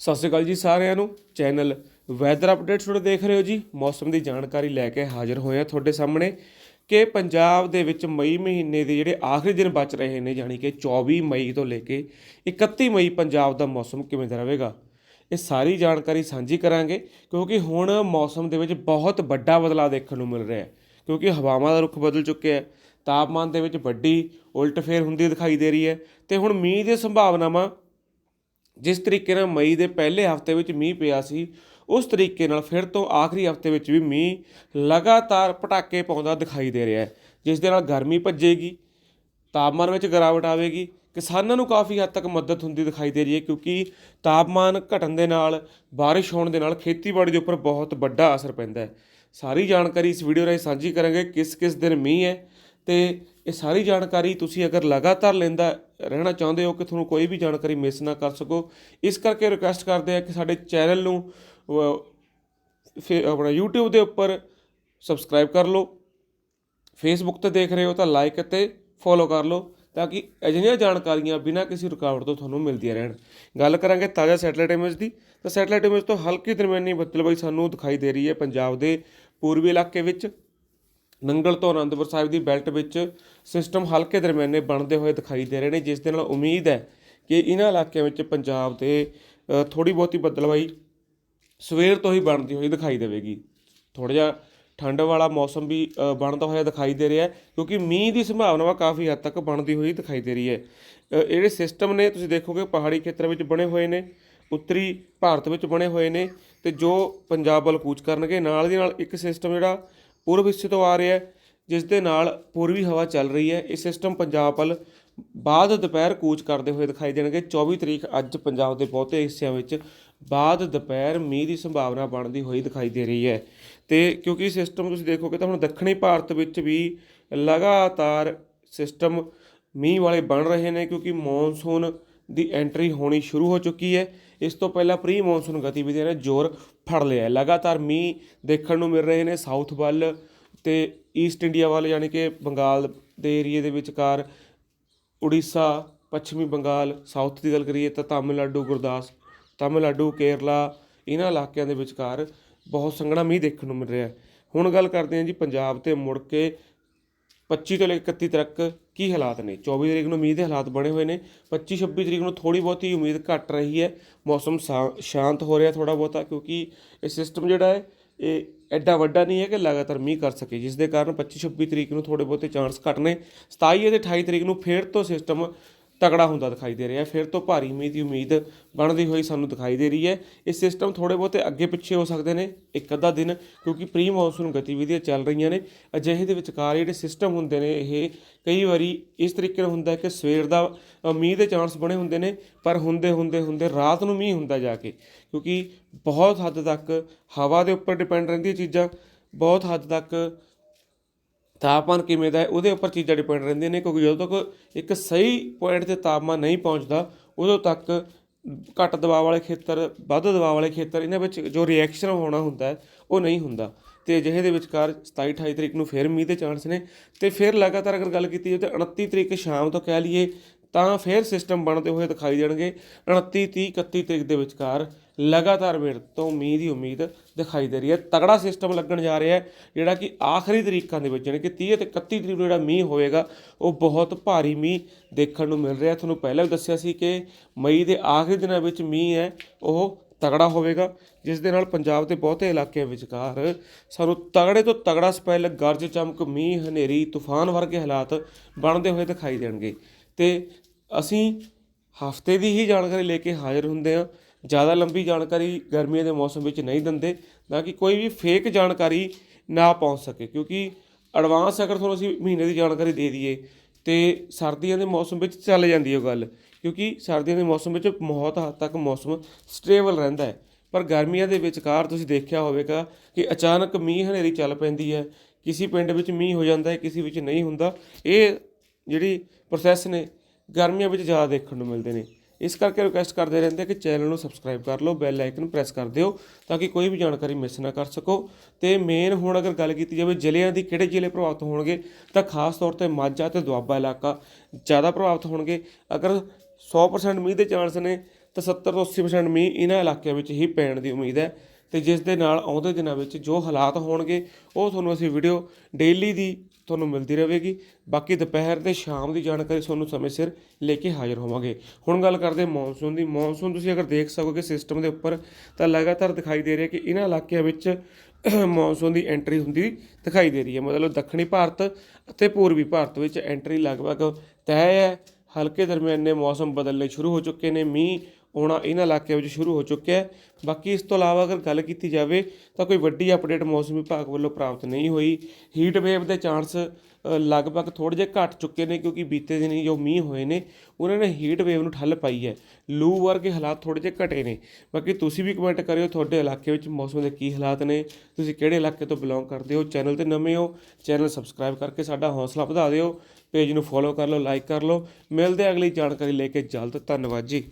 ਸਤਿ ਸ਼੍ਰੀ ਅਕਾਲ ਜੀ ਸਾਰਿਆਂ ਨੂੰ। ਚੈਨਲ ਵੈਦਰ ਅਪਡੇਟਸ ਤੁਹਾਡੇ ਦੇਖ ਰਹੇ ਹੋ ਜੀ। ਮੌਸਮ ਦੀ ਜਾਣਕਾਰੀ ਲੈ ਕੇ ਹਾਜ਼ਰ ਹੋਏ ਹਾਂ ਤੁਹਾਡੇ ਸਾਹਮਣੇ ਕਿ ਪੰਜਾਬ ਦੇ ਵਿੱਚ ਮਈ ਮਹੀਨੇ ਦੇ ਜਿਹੜੇ ਆਖਰੀ ਦਿਨ ਬਚ ਰਹੇ ਨੇ, ਯਾਨੀ ਕਿ 24 ਮਈ ਤੋਂ ਲੈ ਕੇ 31 ਮਈ ਪੰਜਾਬ ਦਾ ਮੌਸਮ ਕਿਵੇਂ ਦਾ ਰਹੇਗਾ, ਇਹ ਸਾਰੀ ਜਾਣਕਾਰੀ ਸਾਂਝੀ ਕਰਾਂਗੇ। ਕਿਉਂਕਿ ਹੁਣ ਮੌਸਮ ਦੇ ਵਿੱਚ ਬਹੁਤ ਵੱਡਾ ਬਦਲਾਅ ਦੇਖਣ ਨੂੰ ਮਿਲ ਰਿਹਾ ਹੈ। ਕਿਉਂਕਿ ਹਵਾਵਾਂ ਦਾ ਰੁਖ ਬਦਲ ਚੁੱਕਿਆ ਹੈ, ਤਾਪਮਾਨ ਦੇ ਵਿੱਚ ਵੱਡੀ ਉਲਟਫੇਰ ਹੁੰਦੀ ਦਿਖਾਈ ਦੇ ਰਹੀ ਹੈ। ਤੇ ਹੁਣ ਮੀਂਹ ਦੀਆਂ ਸੰਭਾਵਨਾਵਾਂ ਜਿਸ ਤਰੀਕੇ ਨਾਲ ਮਈ ਦੇ ਪਹਿਲੇ ਹਫ਼ਤੇ ਵਿੱਚ ਮੀਂਹ ਪਿਆ ਸੀ, ਉਸ ਤਰੀਕੇ ਨਾਲ ਫਿਰ ਤੋਂ ਆਖਰੀ ਹਫ਼ਤੇ ਵਿੱਚ ਵੀ ਮੀਂਹ ਲਗਾਤਾਰ ਪਟਾਕੇ ਪਾਉਂਦਾ ਦਿਖਾਈ ਦੇ ਰਿਹਾ ਹੈ, ਜਿਸ ਦੇ ਨਾਲ ਗਰਮੀ ਭੱਜੇਗੀ, ਤਾਪਮਾਨ ਵਿੱਚ ਗਿਰਾਵਟ ਆਵੇਗੀ, ਕਿਸਾਨਾਂ ਨੂੰ ਕਾਫੀ ਹੱਦ ਤੱਕ ਮਦਦ ਹੁੰਦੀ ਦਿਖਾਈ ਦੇ ਰਹੀ ਹੈ ਕਿਉਂਕਿ ਤਾਪਮਾਨ ਘਟਣ ਦੇ ਨਾਲ, ਬਾਰਿਸ਼ ਹੋਣ ਦੇ ਨਾਲ ਖੇਤੀਬਾੜੀ ਦੇ ਉੱਪਰ ਬਹੁਤ ਵੱਡਾ ਅਸਰ ਪੈਂਦਾ ਹੈ। ਸਾਰੀ ਜਾਣਕਾਰੀ ਇਸ ਵੀਡੀਓ ਰਾਹੀਂ ਸਾਂਝੀ ਕਰਾਂਗੇ ਕਿਸ ਕਿਸ ਦਿਨ ਮੀਂਹ ਹੈ ਤੇ ਇਹ ਸਾਰੀ ਜਾਣਕਾਰੀ ਤੁਸੀਂ ਅਗਰ ਲਗਾਤਾਰ ਲੈਂਦਾ ਰਹਿਣਾ ਚਾਹੁੰਦੇ ਹੋ ਕਿ ਤੁਹਾਨੂੰ ਕੋਈ ਵੀ ਜਾਣਕਾਰੀ ਮਿਸ ਨਾ ਕਰ ਸਕੋ ਇਸ ਕਰਕੇ ਰਿਕੁਐਸਟ ਕਰਦੇ ਆ ਕਿ ਸਾਡੇ ਚੈਨਲ ਨੂੰ ਅਹ, ਆਪਣਾ YouTube ਦੇ ਉੱਪਰ ਸਬਸਕ੍ਰਾਈਬ ਕਰ ਲਓ। ਫੇਸਬੁੱਕ ਤੇ ਦੇਖ ਰਹੇ ਹੋ ਤਾਂ ਲਾਈਕ ਅਤੇ ਫੋਲੋ ਕਰ ਲਓ ਤਾਂ ਕਿ ਅਜਿਹੀਆਂ ਜਾਣਕਾਰੀਆਂ ਬਿਨਾਂ ਕਿਸੇ ਰੁਕਾਵਟ ਤੋਂ ਤੁਹਾਨੂੰ ਮਿਲਦੀਆਂ ਰਹਿਣ। ਗੱਲ ਕਰਾਂਗੇ ਤਾਜ਼ਾ ਸੈਟਲਾਈਟ ਇਮੇਜ ਦੀ। ਤਾਂ ਸੈਟਲਾਈਟ ਇਮੇਜ ਤੋਂ ਹਲਕੀ ਦਰਮਿਆਨੀ ਬੱਦਲਬਾਈ ਸਾਨੂੰ ਦਿਖਾਈ ਦੇ ਰਹੀ ਹੈ ਪੰਜਾਬ ਦੇ ਪੂਰਬੀ ਇਲਾਕੇ ਵਿੱਚ। ਨੰਗਲ ਤੋਂ ਅਨੰਦਪੁਰ ਸਾਹਿਬ ਦੀ ਬੈਲਟ ਵਿੱਚ ਸਿਸਟਮ ਹਲਕੇ ਦਰਮਿਆਨੇ ਬਣਦੇ ਹੋਏ ਦਿਖਾਈ ਦੇ ਰਹੇ ਨੇ, ਜਿਸ ਦੇ ਨਾਲ ਉਮੀਦ ਹੈ ਕਿ ਇਹਨਾਂ ਇਲਾਕਿਆਂ ਵਿੱਚ ਪੰਜਾਬ ਦੇ ਥੋੜੀ ਬਹੁਤੀ ਬਦਲਵਾਈ ਸਵੇਰ ਤੋਂ ਹੀ ਬਣਦੀ ਹੋਈ ਦਿਖਾਈ ਦੇਵੇਗੀ। ਥੋੜਾ ਜਿਹਾ ਠੰਡ ਵਾਲਾ ਮੌਸਮ ਵੀ ਬਣਦਾ ਹੋਇਆ ਦਿਖਾਈ ਦੇ ਰਿਹਾ ਹੈ, ਕਿਉਂਕਿ ਮੀਂਹ ਦੀ ਸੰਭਾਵਨਾ ਕਾਫੀ ਹੱਦ ਤੱਕ ਬਣਦੀ ਹੋਈ ਦਿਖਾਈ ਦੇ ਰਹੀ ਹੈ। ਜਿਹੜੇ ਸਿਸਟਮ ਨੇ, ਤੁਸੀਂ ਦੇਖੋਗੇ ਪਹਾੜੀ ਖੇਤਰਾਂ ਵਿੱਚ ਬਣੇ ਹੋਏ ਨੇ, ਉੱਤਰੀ ਭਾਰਤ ਵਿੱਚ ਬਣੇ ਹੋਏ ਨੇ, ਤੇ ਜੋ ਪੰਜਾਬ ਵੱਲ ਕੂਚ ਕਰਨਗੇ, ਨਾਲ ਦੀ ਨਾਲ ਇੱਕ ਸਿਸਟਮ ਜਿਹੜਾ ਪੂਰਬ ਹਿੱਸੇ ਤੋਂ ਆ ਰਿਹਾ ਹੈ, ਜਿਸ ਦੇ ਨਾਲ ਪੂਰਬੀ ਹਵਾ ਚੱਲ ਰਹੀ ਹੈ। ਇਹ ਸਿਸਟਮ ਪੰਜਾਬ ਵੱਲ ਬਾਅਦ ਦੁਪਹਿਰ ਕੂਚ ਕਰਦੇ ਹੋਏ ਦਿਖਾਈ ਦੇਣਗੇ। 24 ਤਰੀਕ ਅੱਜ ਪੰਜਾਬ ਦੇ ਬਹੁਤੇ ਹਿੱਸਿਆਂ ਵਿੱਚ ਬਾਅਦ ਦੁਪਹਿਰ ਮੀਂਹ ਦੀ ਸੰਭਾਵਨਾ ਬਣਦੀ ਹੋਈ ਦਿਖਾਈ ਦੇ ਰਹੀ ਹੈ। ਤੇ ਕਿਉਂਕਿ ਸਿਸਟਮ ਤੁਸੀਂ ਦੇਖੋਗੇ ਤਾਂ ਹੁਣ ਦੱਖਣੀ ਭਾਰਤ ਵਿੱਚ ਵੀ ਲਗਾਤਾਰ ਸਿਸਟਮ ਮੀਂਹ ਵਾਲੇ ਬਣ ਰਹੇ ਨੇ, ਕਿਉਂਕਿ ਮੌਨਸੂਨ ਦੀ ਐਂਟਰੀ ਹੋਣੀ ਸ਼ੁਰੂ ਹੋ ਚੁੱਕੀ ਹੈ। ਇਸ ਤੋਂ ਪਹਿਲਾਂ ਪ੍ਰੀ ਮੌਨਸੂਨ ਗਤੀਵਿਧੀਆਂ ਨੇ ਜ਼ੋਰ ਫੜ ਲਿਆ ਹੈ। ਲਗਾਤਾਰ ਮੀਂਹ ਦੇਖਣ ਨੂੰ ਮਿਲ ਰਹੇ ਨੇ ਸਾਊਥ ਵੱਲ ਤੇ ਈਸਟ ਇੰਡੀਆ ਵੱਲ, ਯਾਨੀ ਕਿ ਬੰਗਾਲ ਦੇ ਏਰੀਏ ਦੇ ਵਿਚਕਾਰ। ਉੜੀਸਾ, ਪੱਛਮੀ ਬੰਗਾਲ, ਸਾਊਥ ਦੀ ਗੱਲ ਕਰੀਏ ਤਾਂ ਤਾਮਿਲਨਾਡੂ, ਗੁਰਦਾਸ, ਤਾਮਿਲਨਾਡੂ, ਕੇਰਲਾ ਇਹਨਾਂ ਇਲਾਕਿਆਂ ਦੇ ਵਿਚਕਾਰ ਬਹੁਤ ਸੰਘਣਾ ਮੀਂਹ ਦੇਖਣ ਨੂੰ ਮਿਲ ਰਿਹਾ ਹੈ। ਹੁਣ ਗੱਲ ਕਰਦੇ ਹਾਂ ਜੀ ਪੰਜਾਬ ਤੇ ਮੁੜ ਕੇ 25 ਤੋਂ ਲੈ ਕੇ 31 ਤੱਕ ਕੀ ਹਾਲਾਤ ਨੇ? 24 ਤਰੀਕ ਨੂੰ ਮੀਂਹ ਦੇ ਹਾਲਾਤ ਬਣੇ ਹੋਏ ਨੇ। 25 26 ਤਰੀਕ ਨੂੰ ਥੋੜੀ ਬਹੁਤੀ ਉਮੀਦ ਘਟ ਰਹੀ ਹੈ। ਮੌਸਮ ਸ਼ਾ- ਸ਼ਾਂਤ ਹੋ ਰਿਹਾ ਥੋੜਾ ਬਹੁਤਾ ਕਿਉਂਕਿ ਇਹ ਸਿਸਟਮ ਜਿਹੜਾ ਹੈ, ਇਹ ਐਡਾ ਵੱਡਾ ਨਹੀਂ ਹੈ ਕਿ ਲਗਾਤਾਰ ਮੀਂਹ ਕਰ ਸਕੇ, ਜਿਸ ਦੇ ਕਾਰਨ 25 26 ਤਰੀਕ ਨੂੰ ਥੋੜੇ ਬਹੁਤੇ ਚਾਂਸ ਘੱਟ ਨੇ। 27 ਅਤੇ 28 ਤਰੀਕ ਨੂੰ ਫੇਰ ਤੋਂ ਸਿਸਟਮ ਤਕੜਾ ਹੁੰਦਾ ਦਿਖਾਈ ਦੇ ਰਿਹਾ ਫਿਰ ਤੋਂ ਭਾਰੀ ਮੀਂਹ ਦੀ ਉਮੀਦ ਬਣਦੀ ਹੋਈ ਸਾਨੂੰ ਦਿਖਾਈ ਦੇ ਰਹੀ ਹੈ। ਇਹ ਸਿਸਟਮ ਥੋੜੇ ਬਹੁਤੇ ਅੱਗੇ ਪਿੱਛੇ ਹੋ ਸਕਦੇ ਨੇ, ਇੱਕ ਅੱਧਾ ਦਿਨ, ਕਿਉਂਕਿ ਪ੍ਰੀ ਮੌਨਸੂਨ ਗਤੀਵਿਧੀਆਂ ਚੱਲ ਰਹੀਆਂ ਨੇ। ਅਜਿਹੇ ਦੇ ਵਿਚਕਾਰ ਜਿਹੜੇ ਸਿਸਟਮ ਹੁੰਦੇ ਨੇ, ਇਹ ਕਈ ਵਾਰੀ ਇਸ ਤਰੀਕੇ ਨਾਲ ਹੁੰਦਾ ਕਿ ਸਵੇਰ ਦਾ ਮੀਂਹ ਦੇ ਚਾਂਸ ਬਣੇ ਹੁੰਦੇ ਨੇ, ਪਰ ਹੁੰਦੇ ਹੁੰਦੇ ਹੁੰਦੇ ਰਾਤ ਨੂੰ ਮੀਂਹ ਹੁੰਦਾ ਜਾ ਕੇ। ਕਿਉਂਕਿ ਬਹੁਤ ਹੱਦ ਤੱਕ ਹਵਾ ਦੇ ਉੱਪਰ ਡਿਪੈਂਡ ਰਹਿੰਦੀਆਂ ਚੀਜ਼ਾਂ, ਬਹੁਤ ਹੱਦ ਤੱਕ ਤਾਪਮਾਨ ਕਿਵੇਂ ਦਾ ਹੈ, ਉਹਦੇ ਉੱਪਰ ਚੀਜ਼ਾਂ ਡਿਪੈਂਡ ਰਹਿੰਦੀਆਂ ਨੇ, ਕਿਉਂਕਿ ਜਦੋਂ ਤੱਕ ਇੱਕ ਸਹੀ ਪੁਆਇੰਟ ਤੇ ਤਾਪਮਾਨ ਨਹੀਂ ਪਹੁੰਚਦਾ, ਉਦੋਂ ਤੱਕ ਘੱਟ ਦਬਾਅ ਵਾਲੇ ਖੇਤਰ, ਵੱਧ ਦਬਾਅ ਵਾਲੇ ਖੇਤਰ, ਇਹਨਾਂ ਵਿੱਚ ਜੋ ਰਿਐਕਸ਼ਨ ਹੋਣਾ ਹੁੰਦਾ ਉਹ ਨਹੀਂ ਹੁੰਦਾ। ਤੇ ਅਜਿਹੇ ਦੇ ਵਿਚਕਾਰ 27 28 ਤਰੀਕ ਨੂੰ ਫਿਰ ਮੀਂਹ ਦੇ ਚਾਂਸ ਨੇ। ਤੇ ਫਿਰ ਲਗਾਤਾਰ ਅਗਰ ਗੱਲ ਕੀਤੀ ਜਾਵੇ ਤਾਂ 29 ਤਰੀਕ ਸ਼ਾਮ ਤੋਂ ਕਹਿ ਲਈਏ ਤਾਂ ਫਿਰ ਸਿਸਟਮ ਬਣਦੇ ਹੋਏ ਦਿਖਾਈ ਦੇਣਗੇ। 29 30 31 ਤਰੀਕ ਦੇ ਵਿਚਕਾਰ ਲਗਾਤਾਰ ਮੇਰੇ ਤੋਂ ਮੀਂਹ ਦੀ ਉਮੀਦ ਦਿਖਾਈ ਦੇ ਰਹੀ ਹੈ। ਤਗੜਾ ਸਿਸਟਮ ਲੱਗਣ ਜਾ ਰਿਹਾ ਹੈ, ਜਿਹੜਾ ਕਿ ਆਖਰੀ ਤਰੀਕਾਂ ਦੇ ਵਿੱਚ ਯਾਨੀ ਕਿ 30 ਤੇ 31 ਤਰੀਕ ਨੂੰ ਜਿਹੜਾ ਮੀਂਹ ਹੋਵੇਗਾ, ਉਹ ਬਹੁਤ ਭਾਰੀ ਮੀਂਹ ਦੇਖਣ ਨੂੰ ਮਿਲ ਰਿਹਾ ਤੁਹਾਨੂੰ ਪਹਿਲਾਂ ਵੀ ਦੱਸਿਆ ਸੀ ਕਿ ਮਈ ਦੇ ਆਖਰੀ ਦਿਨਾਂ ਵਿੱਚ ਮੀਂਹ ਹੈ, ਉਹ ਤਗੜਾ ਹੋਵੇਗਾ, ਜਿਸ ਦੇ ਨਾਲ ਪੰਜਾਬ ਦੇ ਬਹੁਤੇ ਇਲਾਕਿਆਂ ਵਿਚਕਾਰ ਸਾਨੂੰ ਤਗੜੇ ਤੋਂ ਤਗੜਾ ਸਪੈਲ ਗਰਜ ਚਮਕ, ਮੀਂਹ, ਹਨੇਰੀ, ਤੂਫਾਨ ਵਰਗੇ ਹਾਲਾਤ ਬਣਦੇ ਹੋਏ ਦਿਖਾਈ ਦੇਣਗੇ। ਤੇ ਅਸੀਂ ਹਫ਼ਤੇ ਦੀ ਹੀ ਜਾਣਕਾਰੀ ਲੈ ਕੇ ਹਾਜ਼ਰ ਹੁੰਦੇ ਹਾਂ। ਜ਼ਿਆਦਾ ਲੰਬੀ ਜਾਣਕਾਰੀ ਗਰਮੀਆਂ ਦੇ ਮੌਸਮ ਵਿੱਚ ਨਹੀਂ ਦਿੰਦੇ ਤਾਂ ਕਿ ਕੋਈ ਵੀ ਫੇਕ ਜਾਣਕਾਰੀ ਨਾ ਪਹੁੰਚ ਸਕੇ। ਕਿਉਂਕਿ ਐਡਵਾਂਸ ਅਗਰ ਤੁਹਾਨੂੰ ਅਸੀਂ ਮਹੀਨੇ ਦੀ ਜਾਣਕਾਰੀ ਦੇ ਦਈਏ, ਤੇ ਸਰਦੀਆਂ ਦੇ ਮੌਸਮ ਵਿੱਚ ਚੱਲ ਜਾਂਦੀ ਹੈ ਉਹ ਗੱਲ। ਕਿਉਂਕਿ ਸਰਦੀਆਂ ਦੇ ਮੌਸਮ ਵਿੱਚ ਬਹੁਤ ਹੱਦ ਤੱਕ ਮੌਸਮ ਸਟੇਬਲ ਰਹਿੰਦਾ ਹੈ। ਪਰ ਗਰਮੀਆਂ ਦੇ ਵਿਚਕਾਰ ਤੁਸੀਂ ਦੇਖਿਆ ਹੋਵੇਗਾ ਕਿ ਅਚਾਨਕ ਮੀਂਹ ਹਨੇਰੀ ਚੱਲ ਪੈਂਦੀ ਹੈ। ਕਿਸੇ ਪਿੰਡ ਵਿੱਚ ਮੀਂਹ ਹੋ ਜਾਂਦਾ ਹੈ, ਕਿਸੇ ਵਿੱਚ ਨਹੀਂ ਹੁੰਦਾ। ਇਹ ਜਿਹੜੀ ਪ੍ਰੋਸੈਸ ਨੇ, ਗਰਮੀਆਂ ਵਿੱਚ ਜ਼ਿਆਦਾ ਦੇਖਣ ਨੂੰ ਮਿਲਦੇ ਨੇ। ਇਸ ਕਰਕੇ ਰਿਕੁਐਸਟ ਕਰਦੇ ਰਹਿੰਦੇ ਕਿ ਚੈਨਲ ਨੂੰ ਸਬਸਕ੍ਰਾਈਬ ਕਰ ਲਓ ਬੈਲ ਆਈਕਨ ਪ੍ਰੈਸ ਕਰ ਦਿਓ, ਤਾਂ ਕਿ ਕੋਈ ਵੀ ਜਾਣਕਾਰੀ ਮਿਸ ਨਾ ਕਰ ਸਕੋ। ਤੇ ਮੇਨ ਹੁਣ ਅਗਰ ਗੱਲ ਕੀਤੀ ਜਾਵੇ ਜ਼ਿਲ੍ਹਿਆਂ ਦੀ ਕਿਹੜੇ ਜ਼ਿਲ੍ਹੇ ਪ੍ਰਭਾਵਿਤ ਹੋਣਗੇ, ਤਾਂ ਖਾਸ ਤੌਰ ਤੇ ਮਾਝਾ ਤੇ ਦੁਆਬਾ ਇਲਾਕਾ ਜ਼ਿਆਦਾ ਪ੍ਰਭਾਵਿਤ ਹੋਣਗੇ। ਅਗਰ 100% ਮੀਂਹ ਦੇ ਚਾਂਸ ਨੇ, ਤਾਂ 70 ਤੋਂ 80% ਮੀਂਹ ਇਹਨਾਂ ਇਲਾਕਿਆਂ ਵਿੱਚ ਹੀ ਪੈਣ ਦੀ ਉਮੀਦ ਹੈ। ਤੇ ਜਿਸ ਦੇ ਨਾਲ ਆਉਂਦੇ ਦਿਨਾਂ ਵਿੱਚ ਜੋ ਹਾਲਾਤ ਹੋਣਗੇ, ਉਹ ਤੁਹਾਨੂੰ ਅਸੀਂ ਵੀਡੀਓ ਡੇਲੀ ਦੀ ਤੁਹਾਨੂੰ ਮਿਲਦੀ ਰਹੇਗੀ। ਬਾਕੀ ਦੁਪਹਿਰ ਤੇ ਸ਼ਾਮ ਦੀ ਜਾਣਕਾਰੀ ਤੁਹਾਨੂੰ ਸਮੇਂ ਸਿਰ ਲੈ ਕੇ ਹਾਜ਼ਰ ਹੋਵਾਂਗੇ। ਹੁਣ ਗੱਲ ਕਰਦੇ ਮੌਨਸੂਨ ਦੀ। ਮੌਨਸੂਨ ਤੁਸੀਂ ਅਗਰ ਦੇਖ ਸਕੋਗੇ ਸਿਸਟਮ ਦੇ ਉੱਪਰ ਤਾਂ ਲਗਾਤਾਰ ਦਿਖਾਈ ਦੇ ਰਿਹਾ ਕਿ ਇਹਨਾਂ ਇਲਾਕਿਆਂ ਵਿੱਚ ਮੌਨਸੂਨ ਦੀ ਐਂਟਰੀ ਹੁੰਦੀ ਦਿਖਾਈ ਦੇ ਰਹੀ ਹੈ। ਮਤਲਬ ਦੱਖਣੀ ਭਾਰਤ ਅਤੇ ਪੂਰਬੀ ਭਾਰਤ ਵਿੱਚ ਐਂਟਰੀ ਲਗਭਗ ਤੈਅ ਹੈ। ਹਲਕੇ ਦਰਮਿਆਨੇ ਮੌਸਮ ਬਦਲਣੇ ਸ਼ੁਰੂ ਹੋ ਚੁੱਕੇ ਨੇ। ਮੀਂਹ ਆਉਣਾ ਇਹਨਾਂ ਇਲਾਕਿਆਂ ਵਿੱਚ ਸ਼ੁਰੂ ਹੋ ਚੁੱਕਿਆ ਹੈ। ਬਾਕੀ ਇਸ ਤੋਂ ਇਲਾਵਾ ਅਗਰ ਗੱਲ ਕੀਤੀ ਜਾਵੇ ਤਾਂ ਕੋਈ ਵੱਡੀ ਅਪਡੇਟ ਮੌਸਮ ਵਿਭਾਗ ਵੱਲੋਂ ਪ੍ਰਾਪਤ ਨਹੀਂ ਹੋਈ। ਹੀਟ ਵੇਵ ਦੇ ਚਾਂਸ ਲਗਭਗ ਥੋੜ੍ਹੇ ਜਿਹੇ ਘਟ ਚੁੱਕੇ ਨੇ ਕਿਉਂਕਿ ਬੀਤੇ ਦਿਨੀ ਜੋ ਮੀਂਹ ਹੋਏ ਨੇ, ਉਹਨਾਂ ਨੇ ਹੀਟ ਵੇਵ ਨੂੰ ਠੱਲ ਪਾਈ ਹੈ। ਲੂ ਵਰਗੇ ਹਾਲਾਤ ਥੋੜ੍ਹੇ ਜਿਹੇ ਘਟੇ ਨੇ। ਬਾਕੀ ਤੁਸੀਂ ਵੀ ਕਮੈਂਟ ਕਰਿਓ ਤੁਹਾਡੇ ਇਲਾਕੇ ਵਿੱਚ ਮੌਸਮ ਦੇ ਕੀ ਹਾਲਾਤ ਨੇ। ਤੁਸੀਂ ਕਿਹੜੇ ਇਲਾਕੇ ਤੋਂ ਬਿਲੋਂਗ ਕਰਦੇ ਹੋ? ਚੈਨਲ ਤੇ ਨਵੇਂ ਹੋ? ਚੈਨਲ ਸਬਸਕ੍ਰਾਈਬ ਕਰਕੇ ਸਾਡਾ ਹੌਸਲਾ ਵਧਾ ਦਿਓ। ਪੇਜ ਨੂੰ ਫੋਲੋ ਕਰ ਲਓ ਲਾਈਕ ਕਰ ਲਓ। ਮਿਲਦੇ ਅਗਲੀ ਜਾਣਕਾਰੀ ਲੈ ਕੇ ਜਲਦ। ਧੰਨਵਾਦ ਜੀ।